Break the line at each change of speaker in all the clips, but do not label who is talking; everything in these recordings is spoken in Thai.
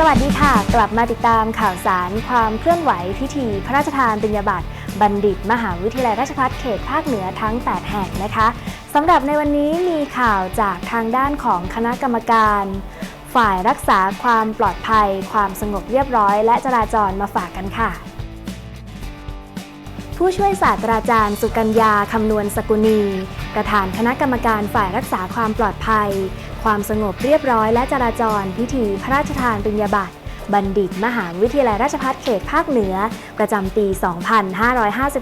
สวัสดีค่ะ กลับมาติดตามข่าวสารความเคลื่อนไหวพิธี พระราชทานปริญญาบัตรบัณฑิต มหาวิทยาลัยราชภัฏเขตภาคเหนือทั้ง 8 แห่งนะคะสำหรับในวันนี้มีข่าวจากทางด้านของคณะกรรมการ ฝ่ายรักษาความปลอดภัย ความสงบเรียบร้อย และจราจรมาฝากกันค่ะ ผู้ช่วยศาสตราจารย์ สุกัญญาคำนวณสกุณี ประธานคณะกรรมการฝ่ายรักษาความปลอดภัย ความสงบเรียบร้อยและจราจร พิธีพระราชทานปริญญาบัตรบัณฑิต มหาวิทยาลัยราชภัฏเขตภาคเหนือ ประจำปี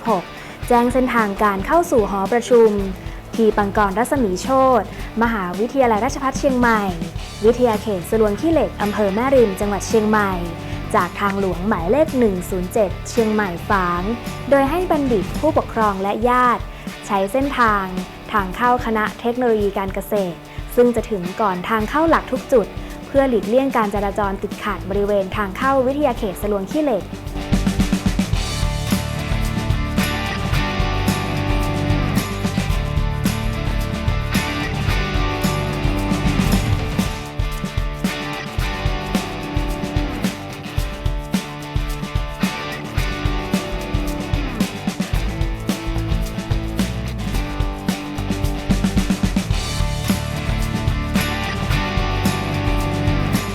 2556 แจ้งเส้นทางการเข้าสู่หอประชุม ทีปังกรรัศมีโชตมหาวิทยาลัยราชภัฏเชียงใหม่ วิทยาเขตสลวนขี้เหล็กอำเภอแม่ริมจังหวัดเชียงใหม่ จากทางหลวงหมายเลข 107 เชียงใหม่ฝาง โดยให้บัณฑิตผู้ปกครองและญาติ ใช้เส้นทาง ทางเข้าคณะเทคโนโลยีการเกษตร ซึ่งจะถึงก่อนทางเข้าหลักทุกจุด เพื่อหลีกเลี่ยงการจราจรติดขัดบริเวณทางเข้าวิทยาเขตสลวงขี้เหล็ก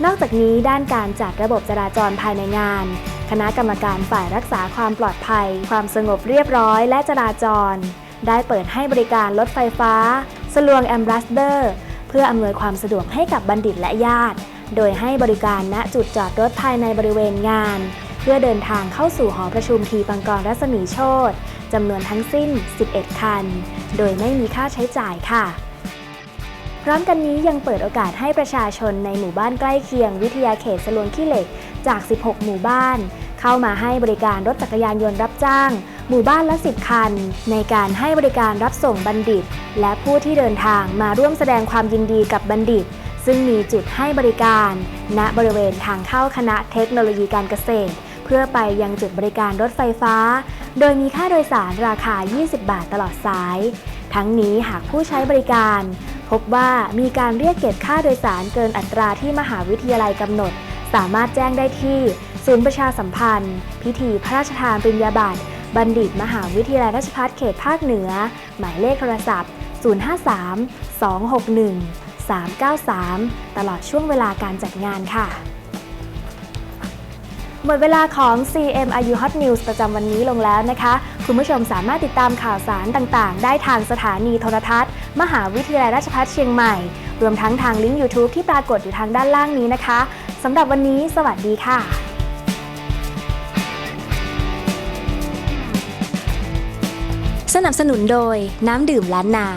อกจากนี้ด้านการจัดระบบจราจรภายในงาน คณะกรรมการฝ่ายรักษาความปลอดภัย ความสงบเรียบร้อยและจราจร ได้เปิดให้บริการรถไฟฟ้า สลวงแอมบ s สเดอร์ เพื่ออำนวยความสะดวกให้กับบัณฑิตและญาติ โดยให้บริการณจุดจอดรถภายในบริเวณงาน เพื่อเดินทางเข้าสู่หอประชุมทีปังกรรัศมีโชตจำนวนทั้งสิ้น 11 คัน โดยไม่มีค่าใช้จ่ายค่ะ พร้อมกันนี้ยังเปิดโอกาสให้ประชาชนในหมู่บ้านใกล้เคียงวิทยาเขตสลวนขี้เหล็กจาก 16 หมู่บ้าน เข้ามาให้บริการรถจักรยานยนต์รับจ้าง หมู่บ้านละ 10 คัน ในการให้บริการรับส่งบัณฑิต และผู้ที่เดินทางมาร่วมแสดงความยินดีกับบัณฑิต ซึ่งมีจุดให้บริการ ณบริเวณทางเข้าคณะเทคโนโลยีการเกษตร เพื่อไปยังจุดบริการรถไฟฟ้า โดยมีค่าโดยสารราคา 20 บาทตลอดสาย ทั้งนี้หากผู้ใช้บริการ พบว่ามีการเรียกเก็บค่าโดยสารเกินอัตราที่มหาวิทยาลัยกำหนด สามารถแจ้งได้ที่ ศูนย์ประชาสัมพันธ์ พิธีพระราชทานปริญญาบัตรบัณฑิตมหาวิทยาลัยราชภัฏเขตภาคเหนือ หมายเลขโทรศัพท์ 053 261 393 ตลอดช่วงเวลาการจัดงานค่ะ หมดเวลาของ CMIU Hot News ประจำวันนี้ลงแล้วนะคะ คุณผู้ชมสามารถติดตามข่าวสารต่างๆ ได้ทางสถานีโทรทัศน์ มหาวิทยาลัยราชภัฏเชียงใหม่ รวมทั้งทางลิงก์ YouTube ที่ปรากฏอยู่ทางด้านล่างนี้นะคะสำหรับวันนี้ สวัสดีค่ะสนับสนุนโดยน้ำดื่มล้านนา